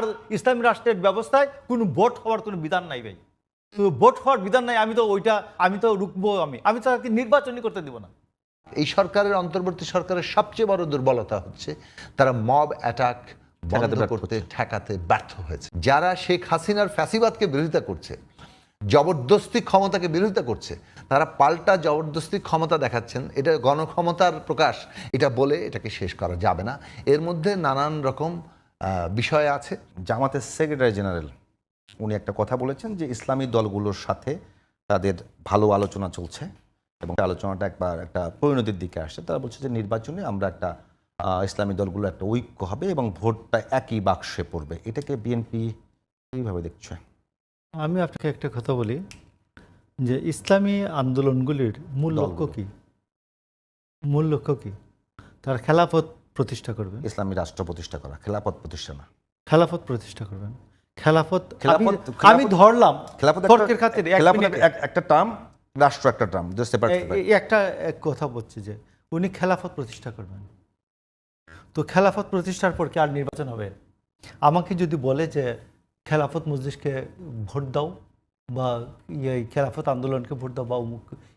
আর ইসলামী রাষ্ট্রের ব্যবস্থায় কোনো ভোট হওয়ার কোনো বিধান নাই ভাই। ভোট হওয়ার বিধান নাই আমি তো ওইটা আমি তো রুখবো আমি। আমি তো তাকে নির্বাচনই করতে দিব না। এই সরকারের অন্তর্বর্তী সরকারের সবচেয়ে বড় দুর্বলতা হচ্ছে তারা মব অ্যাটাক বন্ধ করতে ঠেকাতে ব্যর্থ হয়েছে। যারা শেখ হাসিনার ফ্যাসিবাদকে বিরোধিতা করছে জবরদস্তি ক্ষমতাকে বিরোধিতা করছে তারা পাল্টা জবরদস্তি ক্ষমতা দেখাচ্ছেন। এটা গণক্ষমতার প্রকাশ। এটা বলে এটাকে শেষ করা যাবে না। এর মধ্যে নানান রকম বিষয় আছে। জামাতের সেক্রেটারি জেনারেল উনি একটা কথা বলেছেন যে ইসলামী দলগুলোর সাথে তাদের ভালো আলোচনা চলছে এবং আলোচনাটা একবার একটা পরিণতির দিকে আসছে। তারা বলছে যে নির্বাচনে আমরা একটা ইসলামী দলগুলো একটা ঐক্য হবে এবং ভোটটা একই বাক্সে পড়বে। এটাকে বিএনপি এইভাবে দেখছে? আমি আপনাকে একটা কথা বলি যে ইসলামী আন্দোলনগুলির মূল লক্ষ্য কী? মূল লক্ষ্য কী? তার খেলাফত প্রতিষ্ঠা করবে ইসলামী রাষ্ট্র প্রতিষ্ঠা করা খেলাপথ প্রতিষ্ঠা না। খেলাফত প্রতিষ্ঠা করবেন? খেলাফত আমি- খেলাফত- আমি ধরলাম খেলাফত একটা- তর্কের খাতিরে খেলাফত একটা টার্ম রাষ্ট্র একটা টার্ম এই- এই একটা এক কথা বলছি যে উনি খেলাফত প্রতিষ্ঠা করবেন। তো খেলাফত প্রতিষ্ঠার পর কি আর নির্বাচন হবে? আমাকে যদি বলে যে খেলাফত মজলিসকে ভোট দাও বা ইয়ে খেলাফত আন্দোলনকে ভোট দাও বা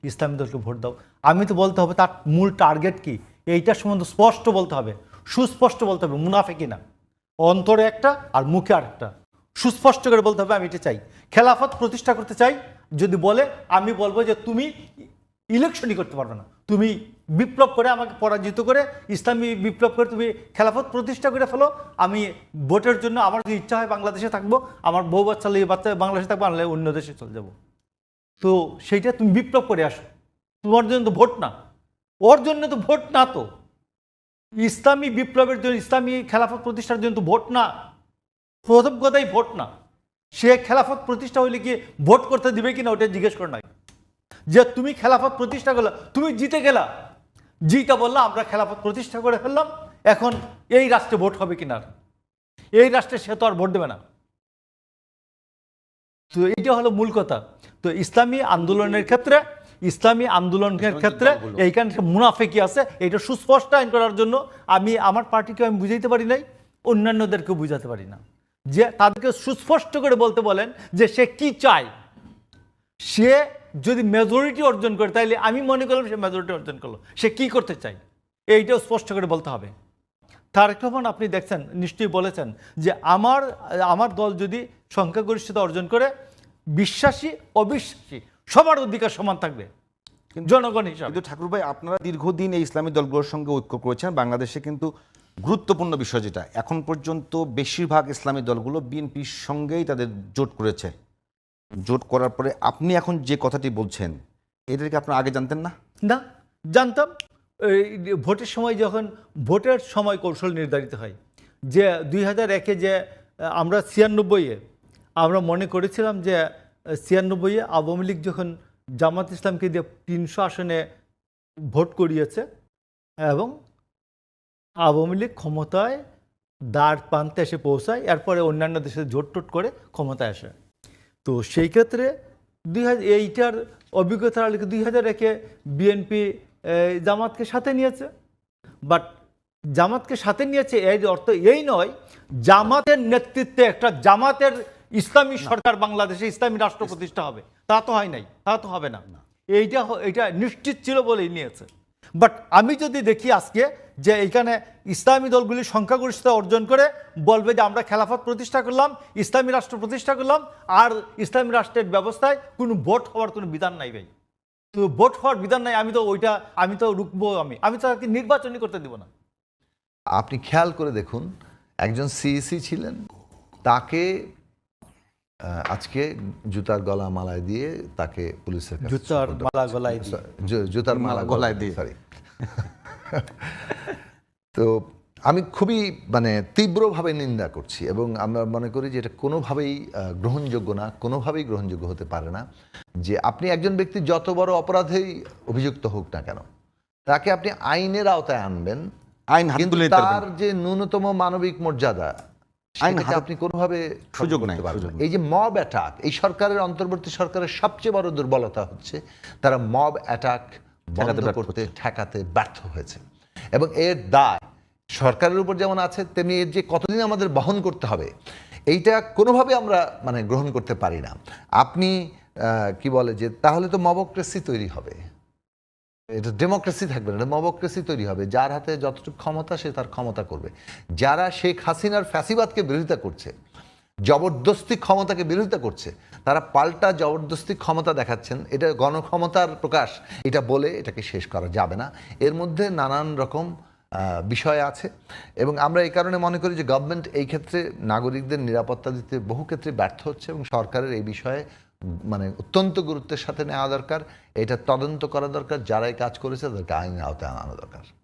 ইসলামী দলকে ভোট দাও আমি তো বলতে হবে তার মূল টার্গেট কি? এইটা সম্বন্ধে স্পষ্ট বলতে হবে, সুস্পষ্ট বলতে হবে মুনাফে কিনা অন্তরে একটা আর মুখে আর একটা সুস্পষ্ট করে বলতে হবে, আমি এটা চাই। খেলাফত প্রতিষ্ঠা করতে চাই, যদি বলে, আমি বলব যে তুমি ইলেকশনই করতে পারবে না। তুমি বিপ্লব করে আমাকে পরাজিত করে, ইসলামী বিপ্লব করে তুমি খেলাফত প্রতিষ্ঠা করে ফেলো। আমি ভোটের জন্য আমার যদি ইচ্ছা হয় বাংলাদেশে থাকব, আমার বউ বাচ্চা, লিয়ে বাচ্চা বাংলাদেশে থাকব আনলে অন্য দেশে চলে যাব। তো সেইটা তুমি বিপ্লব করে আসো। তোমার জন্য তো ভোট না। ওর জন্য তো ভোট না তো। ইসলামী বিপ্লবের জন্য, ইসলামী খেলাফত প্রতিষ্ঠার জন্য তো ভোট না। প্রথম কথাই ভোট না। সে খেলাফত প্রতিষ্ঠা হইলে কি ভোট করতে দিবে কিনা ওটা জিজ্ঞেস করে নাই। যে তুমি খেলাফত প্রতিষ্ঠা করলা, তুমি জিতে গেলা। জিতে বললা, আমরা খেলাফত প্রতিষ্ঠা করে ফেললাম। এখন এই রাষ্ট্রে ভোট হবে কিনা? এই রাষ্ট্রে সে তো আর ভোট দেবে না। তো এইটা হলো মূল কথা। তো ইসলামী আন্দোলনের ক্ষেত্রে ইসলামী আন্দোলনের ক্ষেত্রে এইখানে মুনাফেকি আছে। এটা সুস্পষ্ট আইন করার জন্য আমি আমার পার্টিকে আমি বুঝাইতে পারি নাই অন্যান্যদেরকেও বুঝাতে পারি না। যে তাদেরকে সুস্পষ্ট করে বলতে বলেন যে সে কি চায়। সে যদি মেজরিটি অর্জন করে তাইলে আমি মনে করলাম সে মেজরিটি অর্জন করল। সে কি করতে চায়? এইটাও স্পষ্ট করে বলতে হবে। তারেক রহমান আপনি দেখছেন নিশ্চয়ই বলেছেন যে আমার আমার দল যদি সংখ্যাগরিষ্ঠতা অর্জন করে বিশ্বাসী অবিশ্বাসী সবার অধিকার সমান থাকবে। জনগণ হিসাবে। কিন্তু ঠাকুর ভাই আপনারা দীর্ঘদিন এই ইসলামী দলগুলোর সঙ্গে ঐক্য করেছেন। বাংলাদেশে কিন্তু গুরুত্বপূর্ণ বিষয় যেটা এখন পর্যন্ত বেশিরভাগ ইসলামী দলগুলো বিএনপির সঙ্গেই তাদের জোট করেছে। জোট করার পরে আপনি এখন যে কথাটি বলছেন এটাকে আপনারা আগে জানতেন না? না জানতাম। ভোটের সময় যখন ভোটের সময় কৌশল নির্ধারিত হয় যে দুই হাজার একে যে আমরা ছিয়ানব্বইয়ে আমরা মনে করেছিলাম যে ছিয়ানব্বইয়ে আওয়ামী লীগ যখন জামাত ইসলামকে দিয়ে তিনশো আসনে ভোট করিয়েছে এবং আওয়ামী লীগ ক্ষমতায় দাঁড় প্রান্তে এসে পৌঁছায়, এরপরে অন্যান্য দেশে জোট টোট করে ক্ষমতায় আসে। তো সেই ক্ষেত্রে দুই হাজার এইটার অভিজ্ঞতা দুই হাজার একে বিএনপি জামাতকে সাথে নিয়েছে। বাট জামাতকে সাথে নিয়েছে এর অর্থ এই নয়, জামাতের নেতৃত্বে একটা জামাতের ইসলামী সরকার বাংলাদেশে ইসলামী রাষ্ট্র প্রতিষ্ঠা হবে। তা তো হয় নাই তা তো হবে না। এইটা এইটা নিশ্চিত ছিল বলেই নিয়েছে। বাট আমি যদি দেখি আজকে যে এখানে ইসলামী দলগুলি সংখ্যাগরিষ্ঠতা অর্জন করে বলবে যে আমরা খেলাফত প্রতিষ্ঠা করলাম ইসলামী রাষ্ট্র প্রতিষ্ঠা করলাম আর ইসলামী রাষ্ট্রের ব্যবস্থায় কোনো ভোট হওয়ার কোনো বিধান নাই ভাই। তো ভোট হওয়ার বিধান নাই আমি তো ওইটা আমি তো রুকবো আমি আমি তো তাকে নির্বাচনই করতে দিব না। আপনি খেয়াল করে দেখুন একজন সিইসি ছিলেন তাকে আজকে জুতার গলা মালায় দিয়ে তাকে পুলিশের জুতার মালা গলায় দিয়ে। জুতার মালা গলায় দিয়ে। সরি তো আমি খুবই মানে তীব্রভাবে নিন্দা করছি এবং আমরা মনে করি যে এটা কোনোভাবেই গ্রহণযোগ্য না কোনোভাবেই গ্রহণযোগ্য হতে পারে না যে আপনি একজন ব্যক্তি যত বড় অপরাধেই অভিযুক্ত হোক না কেন তাকে আপনি আইনের আওতায় আনবেন আইন। তার যে ন্যূনতম মানবিক মর্যাদা আইন আপনি কোনোভাবে সুযোগ নাই। এই যে মব অ্যাটাক এই সরকারের অন্তর্বর্তী সরকারের সবচেয়ে বড় দুর্বলতা হচ্ছে তারা মব অ্যাটাক বন্ধ করতে ঠেকাতে ব্যর্থ হয়েছে। এবং এর দায় সরকারের উপর যেমন আছে তেমনি এর যে কতদিন আমাদের বহন করতে হবে এইটা কোনোভাবে আমরা মানে গ্রহণ করতে পারি না। আপনি আহ, কি বলে যে তাহলে তো মবক্রেসি তৈরি হবে। এটা ডেমোক্রেসি থাকবে না মবক্রেসি তৈরি হবে। যার হাতে যতটুকু ক্ষমতা, সে তার ক্ষমতা করবে। যারা শেখ হাসিনার ফ্যাসিবাদকে বিরোধিতা করছে, জবরদস্তি ক্ষমতাকে বিরোধিতা করছে, তারা পাল্টা জবরদস্তি ক্ষমতা দেখাচ্ছেন। এটা গণক্ষমতার প্রকাশ, এটা বলে এটাকে শেষ করা যাবে না। এর মধ্যে নানান রকম বিষয় আছে এবং আমরা এই কারণে মনে করি যে গভর্নমেন্ট এই ক্ষেত্রে নাগরিকদের নিরাপত্তা দিতে বহু ক্ষেত্রে ব্যর্থ হচ্ছে এবং সরকারের এই বিষয়ে মানে অত্যন্ত গুরুত্বের সাথে নেওয়া দরকার, এটা তদন্ত করা দরকার, যারাই কাজ করেছে তাদেরকে আইনের আওতায় আনানো দরকার।